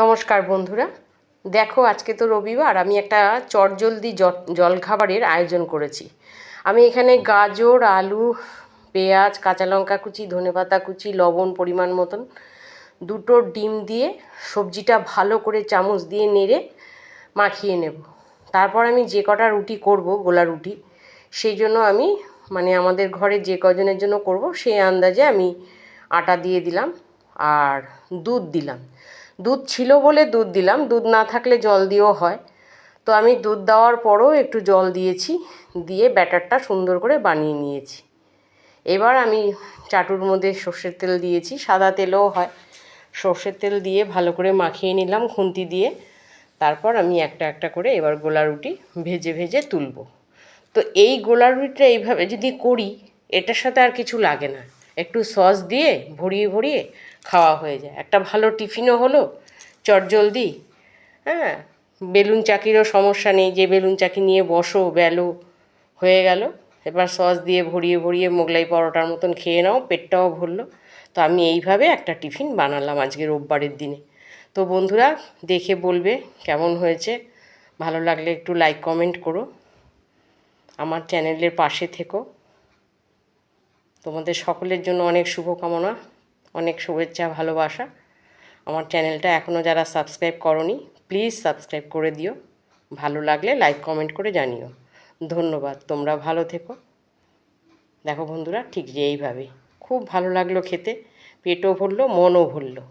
নমস্কার বন্ধুরা। দেখো, আজকে তো রবিবার, আমি একটা চটজলদি জলখাবারের আয়োজন করেছি। আমি এখানে গাজর, আলু, পেঁয়াজ, কাঁচা লঙ্কা কুচি, ধনেপাতা কুচি, লবণ পরিমাণ মতন দুটো ডিম দিয়ে সবজিটা ভালো করে চামচ দিয়ে নেড়ে মাখিয়ে নেব। তারপর আমি যে কটা রুটি করব, গোলা রুটি, সেই জন্য আমি মানে আমাদের ঘরে যে কজনের জন্য করব, সেই আন্দাজে আমি আটা দিয়ে দিলাম আর দুধ দিলাম। দুধ ছিল বলে দুধ দিলাম। দুধ না থাকলে জল দিয়েও হয়। তো আমি দুধ দেওয়ার পরও একটু জল দিয়েছি, দিয়ে ব্যাটারটা সুন্দর করে বানিয়ে নিয়েছি। এবার আমি চাটুর মধ্যে সর্ষের তেল দিয়েছি, সাদা তেলও হয়। সর্ষের তেল দিয়ে ভালো করে মাখিয়ে নিলাম খুন্তি দিয়ে। তারপর আমি একটা একটা করে এবার গোলা রুটি ভেজে ভেজে তুলব। তো এই গোলা রুটিটা এইভাবে যদি করি, এটার সাথে আর কিছু লাগে না। একটু সস দিয়ে ভরিয়ে ভরিয়ে খাওয়া হয়ে যায়। একটা ভালো টিফিনও হলো চটজলদি হ্যাঁ? বেলুন চাকিরও সমস্যা নেই, যে বেলুন চাকি নিয়ে বসো, বেলো, হয়ে গেল। এবার সস দিয়ে ভরিয়ে ভরিয়ে মোগলাই পরোটার মতন খেয়ে নাও, পেটটাও ভরলো। তো আমি এইভাবে একটা টিফিন বানালাম আজকে রোববারের দিনে। তো বন্ধুরা, দেখে বলবে কেমন হয়েছে। ভালো লাগলে একটু লাইক কমেন্ট করো। আমার চ্যানেলের পাশে থেকো। তোমাদের সকলের জন্য অনেক শুভকামনা। অনেক শুভেচ্ছা, ভালোবাসা। আমার চ্যানেলটা এখনও যারা সাবস্ক্রাইব করনি, প্লিজ সাবস্ক্রাইব করে দিও। ভালো লাগলে লাইক, কমেন্ট করে জানিও। ধন্যবাদ, তোমরা ভালো থেকো। দেখো বন্ধুরা, ঠিক যে এইভাবে খুব ভালো লাগল খেতে, পেটও ভরলো, মনও ভরলো।